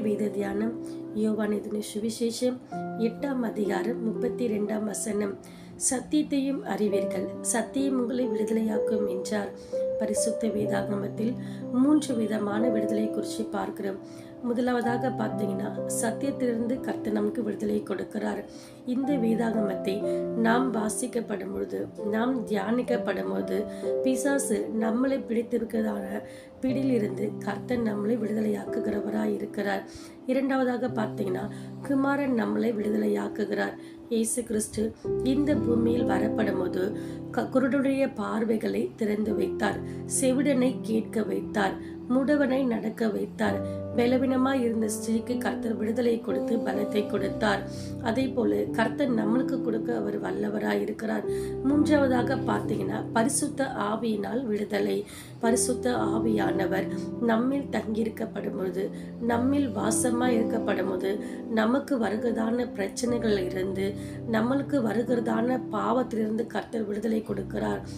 வேத தியானம். யோவான் சுவிசேஷம் எட்டாம் அதிகாரம் முப்பத்தி ரெண்டாம் வசனம். சத்தியத்தையும் அறிவீர்கள். சத்தியம் உங்களை விடுதலையாக்கும் என்றார். பரிசுத்த வேதாகமத்தில் மூன்று விதமான விடுதலை குறித்து பார்க்கிறோம். முதலாவதாக பார்த்தீங்கன்னா சத்தியத்திலிருந்து கர்த்தர் நமக்கு விடுதலை கொடுக்கிறார். இந்த வேதாகமத்தை நாம் வாசிக்கப்படும் பொழுது நாம் தியானிக்கப்படும் போது பிசாசு நம்மளை பிடித்திருக்கிறதான பிடியிலிருந்து கர்த்தர் நம்மளை விடுதலையாக்குகிறவராக இருக்கிறார். இரண்டாவதாக பார்த்தீங்கன்னா குமாரன் நம்மளை விடுதலையாக்குகிறார். இயேசு கிறிஸ்து இந்த பூமியில் வரப்படும் போது க- பார்வைகளை திறந்து வைத்தார். செவிடனை கேட்க வைத்தார் முடவனை நடக்க வைத்தார். பலவீனமாய் இருந்த ஸ்திரீக்கு கர்த்தர் விடுதலை கொடுத்து பலத்தை கொடுத்தார். அதே போல கர்த்தர் நம்மளுக்கு கொடுக்க அவர் வல்லவராய் இருக்கிறார். மூன்றாவதாக பார்த்தீங்கன்னா பரிசுத்த ஆவியினால் விடுதலை. பரிசுத்த ஆவியானவர் நம்மில் தங்கியிருக்கப்படும் பொழுது நம்மில் வாசமா இருக்கப்படும் போது நமக்கு வருகிறதான பிரச்சனைகள் இருந்து நம்மளுக்கு வருகிறதான பாவத்திலிருந்து கர்த்தர் விடுதலை கொடுக்கிறார்.